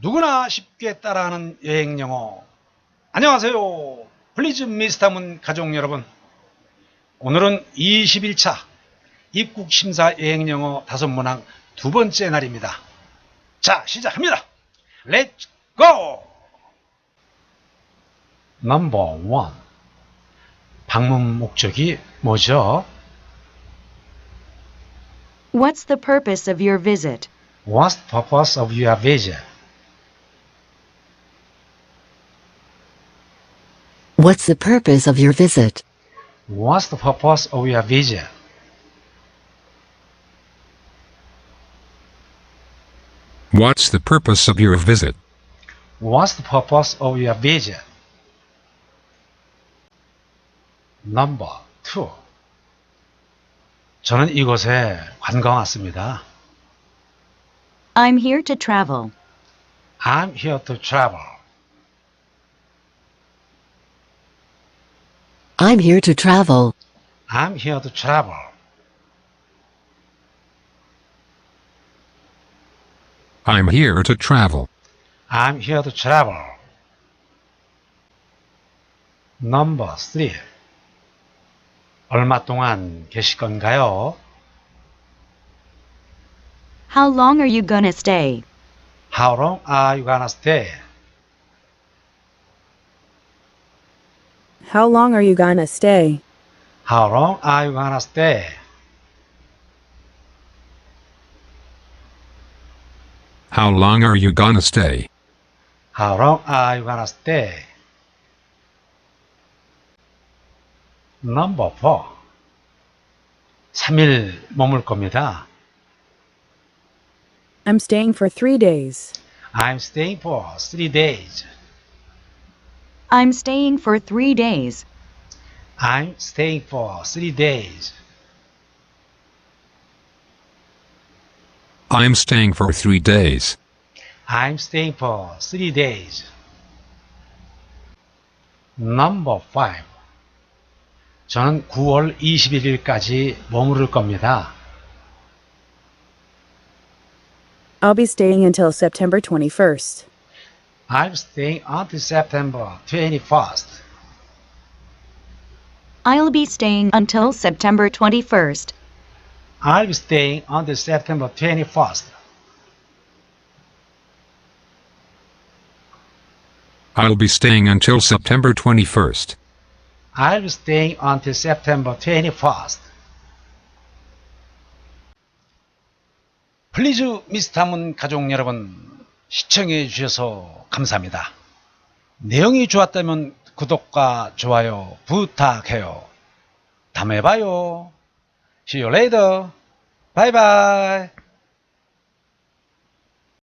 누구나 쉽게 따라하는 여행 영어. 안녕하세요. 플리즈 미스터문 가족 여러분. 오늘은 21차 입국 심사 여행 영어 다섯 문항 두 번째 날입니다. 자, 시작합니다. 렛츠 고! 넘버 원. 방문 목적이 뭐죠? What's the purpose of your visit? What's the purpose of your visit? What's the purpose of your visit? What's the purpose of your visit? What's the purpose of your visit? What's the purpose of your visit? Number two. 저는 이곳에 관광 왔습니다. I'm here to travel. I'm here to travel. I'm here to travel. I'm here to travel. I'm here to travel. I'm here to travel. Number three. 얼마 동안 계실 건가요? How long are you gonna stay? How long are you gonna stay? How long are you gonna stay? How long are you gonna stay? How long are you gonna stay? How long are you gonna stay? Number four. 3일 머물 겁니다. I'm staying for three days. I'm staying for three days. I'm staying for three days. I'm staying for three days. I'm staying for three days. I'm staying for three days. Number five. 저는 9월 21일까지 머무를 겁니다. I'll be staying until September 21st. I'm staying until September 21st. I'll be staying until September 21st. I'll be staying until September 21st. I'll be staying until September 21st. I'll be staying until September 21st. 플리즈 미스타문 가족 여러분 시청해 주셔서 감사합니다. 내용이 좋았다면 구독과 좋아요 부탁해요. 다음에 봐요. See you later. Bye bye.